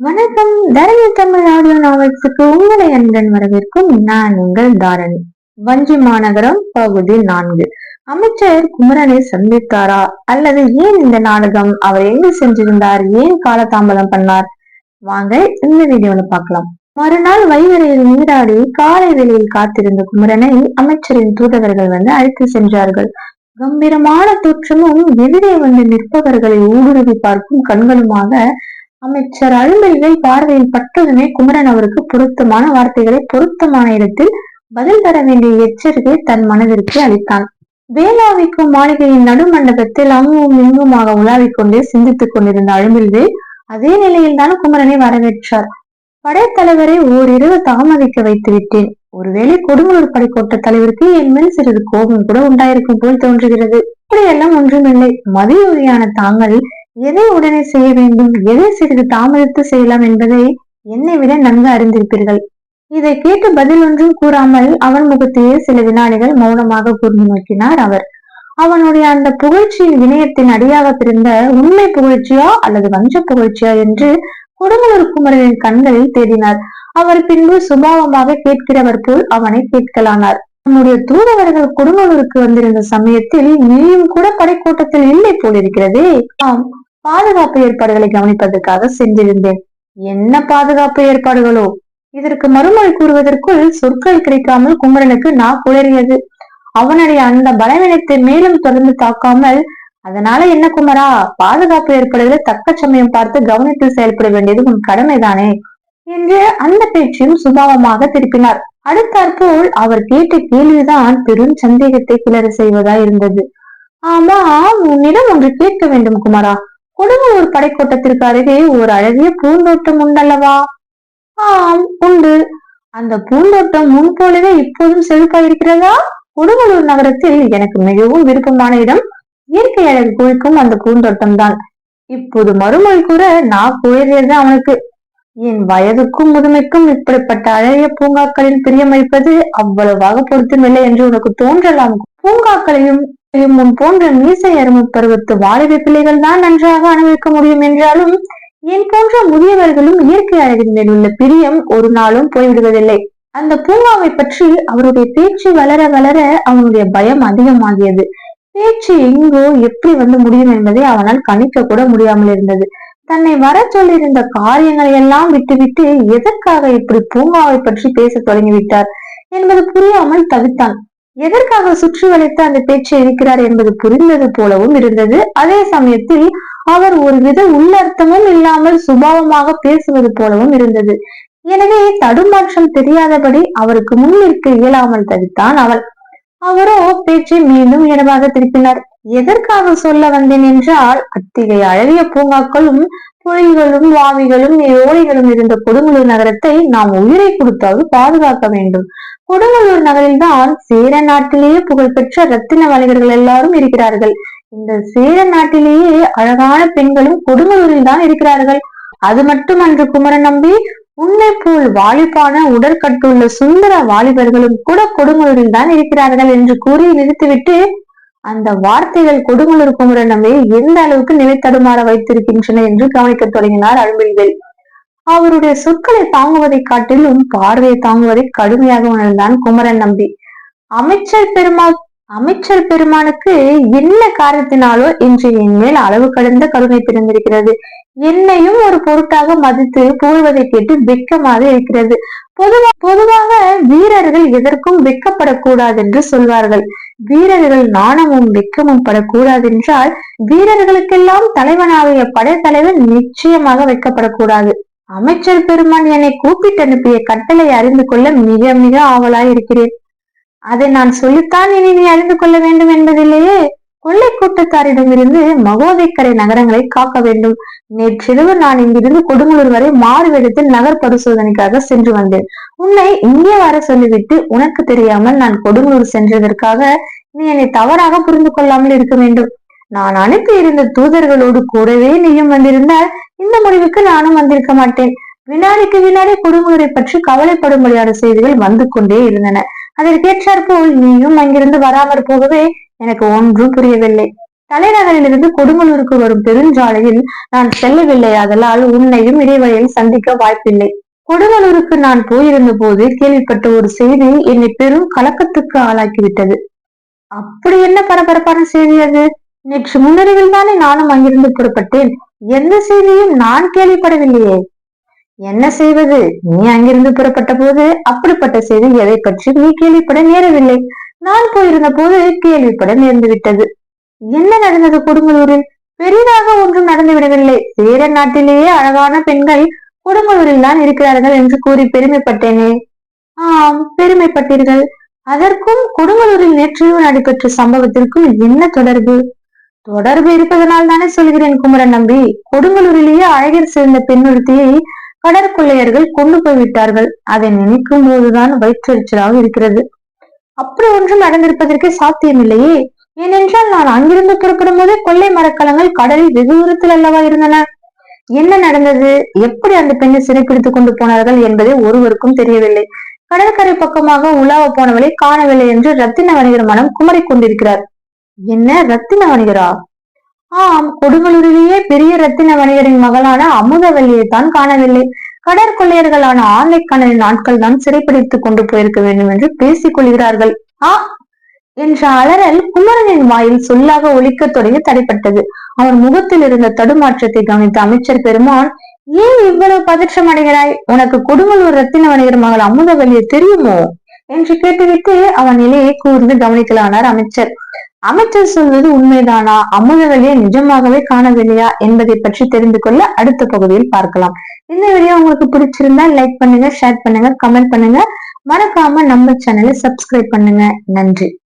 வணக்கம். தரணி தமிழ் ஆடியோ நாவல்ஸுக்கு உங்களை அன்புடன் வரவேற்கும் நான் உங்கள் தாரணி. வஞ்சி மாநகரம் பகுதி நான்கு. அமைச்சர் குமரனை சந்தித்தாரா? அல்லது ஏன் இந்த நாடகம்? அவர் எங்கு சென்றிருந்தார் ஏன் காலதாமதம் பண்ணார்? வாங்க இந்த வீடியோல பார்க்கலாம். மறுநாள் வைகரையில் நீராடி காலை வெளியில் காத்திருந்த குமரனை அமைச்சரின் தூதவர்கள் வந்து அழைத்து சென்றார்கள். கம்பீரமான தோற்றமும் எதிரே வந்து நிற்பவர்களை ஊடுருவி பார்க்கும் கண்களுமாக அமைச்சர் அழும்பெல்வை பார்வையில் பட்டதுமே குமரன் அவருக்கு பொருத்தமான வார்த்தைகளை பொருத்தமான இடத்தில் பதில் தர வேண்டிய எச்சரிக்கை தன் மனதிற்கு அளித்தான். வேளாவிக்கும் மாளிகையின் நடுமண்டபத்தில் அங்கும் இங்குமாக உலாவிக் கொண்டே சிந்தித்துக் கொண்டிருந்த அழும்பில்வே அதே நிலையில் தான் குமரனை வரவேற்றார். படைத்தலைவரை ஓரிரவு தாமதிக்க வைத்து விட்டேன். ஒருவேளை கொடுங்கலூர் படைக்கோட்ட தலைவருக்கு என் மேல் சிறிது கோபம் கூட உண்டாயிருக்கும் போல் தோன்றுகிறது. இப்படியெல்லாம் ஒன்றுமில்லை. மதியுரியான தாங்கள் எதை உடனே செய்ய வேண்டும்? எதை சிறிது தாமதித்து செய்யலாம் என்பதை என்னை விட நன்கு அறிந்திருப்பீர்கள். இதை கேட்டு பதில் ஒன்றும் கூறாமல் அவன் முகத்தையே சில வினாடிகள் மௌனமாக கூர்ந்து நோக்கினார் அவர். அவனுடைய அந்த புகழ்ச்சியின் இணையத்தின் அடியாக பிறந்த உண்மை புகழ்ச்சியா அல்லது வஞ்ச புகழ்ச்சியா என்று கொடுங்கலூர் குமரனின் கண்களில் தேடினார். அவர் பின்பு சுபாவமாக கேட்கிறவர் போல் அவனை கேட்கலானார். நம்முடைய தூதவர்கள் குடும்பலூருக்கு வந்திருந்த சமயத்தில் நீயும் கூட படைக்கோட்டத்தில் இல்லை போலிருக்கிறதே. ஆம் பாதுகாப்பு ஏற்பாடுகளை கவனிப்பதற்காக சென்றிருந்தேன். என்ன பாதுகாப்பு ஏற்பாடுகளோ? இதற்கு மறுமொழி கூறுவதற்குள் சொற்கள் கிடைக்காமல் குமரனுக்கு நா குளறியது. அவனுடைய அந்த பலவீனத்தை மேலும் தொடர்ந்து தாக்காமல் அதனால என்ன குமரா? பாதுகாப்பு ஏற்பாடுகளை தக்க சமயம் பார்த்து கவனித்து செயல்பட வேண்டியது உன் கடமைதானே? என்று அந்த பேச்சையும் சுபாவமாக திருப்பினார். அடுத்தாற்போல் அவர் கேட்ட கேள்விதான் பெரும் சந்தேகத்தை கிளறு செய்வதா இருந்தது ஆமா உன்னிடம் ஒன்று கேட்க வேண்டும் குமாரா. கொடுங்கூர் படைக்கோட்டத்திற்கு அருகே ஒரு அழகிய பூந்தோட்டம் உண்டல்லவா? ஆம் உண்டு. அந்த பூந்தோட்டம் முன் போலவே இப்போதும் செழிப்பா இருக்கிறதா கொடுங்கலூர் நகரத்தில் எனக்கு மிகவும் விருப்பமான இடம் இயற்கை அழகு குளிக்கும் அந்த பூந்தோட்டம் தான். இப்போது மறுமொழி கூற நான் குளிர்றது அவனுக்கு. என் வயதுக்கும் முதுமைக்கும் இப்படிப்பட்ட அழகிய பூங்காக்களில் பிரியமளிப்பது அவ்வளவாக பொருத்தமில்லை என்று உனக்கு தோன்றலாம். பூங்காக்களையும் முன் போன்ற மீசை அருமை பருவத்து வாலிப பிள்ளைகள் தான் நன்றாக அனுபவிக்க முடியும் என்றாலும் என் போன்ற முதியவர்களும் இயற்கை அழகின் மேல் உள்ள பிரியம் ஒரு நாளும் போய்விடுவதில்லை. அந்த பூங்காவை பற்றி அவருடைய பேச்சு வளர வளர அவனுடைய பயம் அதிகமாகியது. பேச்சு எங்கோ எப்படி வந்து முடியும் என்பதை அவனால் கணிக்க கூட முடியாமல் இருந்தது. தன்னை வர சொல்லியிருந்த காரியங்களை எல்லாம் விட்டுவிட்டு எதற்காக இப்படி பூங்காவை பற்றி பேச தொடங்கிவிட்டார் என்பது புரியாமல் தவித்தான். எதற்காக சுற்றி வளைத்து அந்த பேச்சை இருக்கிறார் என்பது புரிந்தது போலவும் இருந்தது. அதே சமயத்தில் அவர் ஒருவித உள்ளர்த்தமும் இல்லாமல் சுபாவமாக பேசுவது போலவும் இருந்தது. எனவே தடுமாற்றம் தெரியாதபடி அவருக்கு முன்னிற்க இயலாமல் தவித்தான் அவள். அவரோ பேச்சை மீண்டும் இயல்பாக திருப்பினார். எதற்காக சொல்ல வந்தேன் என்றால் அத்திகை அழகிய பூங்காக்களும் புயல்களும் வாவிகளும் ஓடைகளும் இருந்த கொடுங்கலூர் நகரத்தை நாம் உயிரை கொடுத்தாவது பாதுகாக்க வேண்டும். கொடுங்கலூர் நகரில்தான் சேர நாட்டிலேயே புகழ்பெற்ற ரத்தின வணிகர்கள் எல்லாரும் இருக்கிறார்கள். இந்த சேர நாட்டிலேயே அழகான பெண்களும் கொடுங்கலூரில் தான் இருக்கிறார்கள். அது மட்டுமன்று குமரன் நம்பி உன்னை போல் வாலிபான உடற்கட்டுள்ள சுந்தர வாலிபர்களும் கூட கொடுங்கலூரில் தான் இருக்கிறார்கள் என்று கூறி நிறுத்திவிட்டு அந்த வார்த்தைகள் கொடுங்கலூர் குமரன் நம்பி எந்த அளவுக்கு நிலைத்தடுமாற வைத்திருக்கின்றன என்று கவனிக்க தொடங்கினார் அருள்மொழிவேல் அவருடைய சொற்களை தாங்குவதை காட்டிலும் பார்வையை தாங்குவதை கடுமையாக உணர்ந்தான் குமரன் நம்பி. அமைச்சர் பெருமா அமைச்சர் பெருமானுக்கு என்ன காரணத்தினாலோ இன்று என் மேல் அளவு கடந்த கருணை பிறந்திருக்கிறது. என்னையும் ஒரு பொருட்டாக மதித்து புகழ்வதை கேட்டு வெக்கமாக இருக்கிறது. பொதுவா பொதுவாக வீரர்கள் எதற்கும் வெக்கப்படக்கூடாது என்று சொல்வார்கள். வீரர்கள் நாணமும் வெக்கமும் படக்கூடாது என்றால் வீரர்களுக்கெல்லாம் தலைவனாகிய படைத்தலைவர் நிச்சயமாக வைக்கப்படக்கூடாது. அமைச்சர் பெருமான் என்னை கூப்பிட்டு அனுப்பிய கட்டளை அறிந்து கொள்ள மிக மிக ஆவலாய் இருக்கிறேன் அதை நான் சொல்லித்தான் இனி நீ அறிந்து கொள்ள வேண்டும் என்பதில்லையே? கொள்ளை கூட்டத்தாரிடமிருந்து மகோதைக்கரை நகரங்களை காக்க வேண்டும். நேற்றிரவு நான் இங்கிருந்து கொடுங்கலூர் வரை மாறு வேடத்தில் நகர் பரிசோதனைக்காக சென்று வந்தேன். உன்னை இங்கே வர சொல்லிவிட்டு உனக்கு தெரியாமல் நான் கொடுங்கலூர் சென்றதற்காக நீ என்னை தவறாக புரிந்து கொள்ளாமல் இருக்க வேண்டும். நான் அனுப்பி இருந்த தூதர்களோடு கூடவே நீயும் வந்திருந்தால் இந்த முடிவுக்கு நானும் வந்திருக்க மாட்டேன். வினாடிக்கு வினாடி கொடுங்கலூரை பற்றி கவலைப்படும்படியான செய்திகள் வந்து கொண்டே இருந்தன. அதற்கேற்றாற்போல் நீயும் அங்கிருந்து வராமற் போகவே எனக்கு ஒன்றும் புரியவில்லை. தலைநகரிலிருந்து கொடுங்கலூருக்கு வரும் பெருஞ்சாலையில் நான் செல்லவில்லை அதனால் உன்னையும் இடைவெளியில் சந்திக்க வாய்ப்பில்லை. கொடுங்கலூருக்கு நான் போயிருந்த போது கேள்விப்பட்ட ஒரு செய்தி என்னை பெரும் கலக்கத்துக்கு ஆளாக்கிவிட்டது. அப்படி என்ன பரபரப்பான செய்தி அது? நேற்று முன்னறிவில் தானே நானும் அங்கிருந்து புறப்பட்டேன். எந்த செய்தியும் நான் கேள்விப்படவில்லையே. என்ன செய்வது? நீ அங்கிருந்து புறப்பட்ட போது அப்படிப்பட்ட செய்தி எதை பற்றி நீ கேள்விப்பட நேரவில்லை. நான் போயிருந்த போது கேள்விப்பட நேர்ந்து விட்டது என்ன நடந்தது கொடுங்கலூரில் பெரிதாக ஒன்றும் நடந்து விடவில்லை. சேர நாட்டிலேயே அழகான பெண்கள் கொடுங்கலூரில் தான் இருக்கிறார்கள் என்று கூறி பெருமைப்பட்டேனே. ஆம் பெருமைப்பட்டீர்கள். அதற்கும் கொடுங்கலூரில் நேற்றிரவு நடைபெற்ற சம்பவத்திற்கும் என்ன தொடர்பு? தொடர்பு இருப்பதனால் தானே சொல்கிறேன் குமரன் நம்பி. கொடுங்கலூரிலேயே அழகில் சேர்ந்த பெண்ணொருத்தியை கடற்கொள்ளையர்கள் கொண்டு போய்விட்டார்கள். அதை நினைக்கும் போதுதான் வயிற்றெரிச்சலாக இருக்கிறது. அப்படி ஒன்றும் நடந்திருப்பதற்கு சாத்தியமில்லையே. ஏனென்றால் நான் அங்கிருந்து புறப்படும் போது கொள்ளை மரக்கலங்கள் கடலில் வெகு தூரத்தில் அல்லவா இருந்தன. என்ன நடந்தது? எப்படி அந்த பெண்ணை சிறைப்பிடித்துக் கொண்டு போனார்கள் என்பது ஒருவருக்கும் தெரியவில்லை. கடற்கரை பக்கமாக உலாவ போனவளை காணவில்லை என்று ரத்தின வணிகர் மனம் குமரிக் கொண்டிருக்கிறார். என்ன ரத்தின வணிகரா ஆம் கொடுமலூரிலேயே பெரிய ரத்தின வணிகரின் மகளான அமுதவல்லியை தான் காணவில்லை. கடற்கொள்ளையர்களான ஆந்தைக்கண்ணனின் நாட்கள் தான் சிறைப்பிடித்துக் கொண்டு போயிருக்க வேண்டும் என்று பேசிக் கொள்கிறார்கள். ஆ! என்ற அலறல் குமரனின் வாயில் சொல்லாக ஒழிக்க தொடங்கி தடைப்பட்டது. அவன் முகத்தில் இருந்த தடுமாற்றத்தை கவனித்த அமைச்சர் பெருமான் ஏன் இவ்வளவு பதற்றம் அடைகிறாய்? உனக்கு குடும்பலூர் ரத்தின வணிகர் மகள் அமுதவல்லியை தெரியுமோ? என்று கேட்டுவிட்டு அவன் நிலையை கூர்ந்து கவனிக்கலானார் அமைச்சர். அமைச்சர் சொல்வது உண்மைதானா? அமுதவல்லியை நிஜமாகவே காணவில்லையா? என்பதை பற்றி தெரிந்து கொள்ள அடுத்த பகுதியில் பார்க்கலாம். இந்த வீடியோ உங்களுக்கு பிடிச்சிருந்தா லைக் பண்ணுங்க ஷேர் பண்ணுங்க கமெண்ட் பண்ணுங்க. மறக்காம நம்ம சேனலை சப்ஸ்கிரைப் பண்ணுங்க. நன்றி.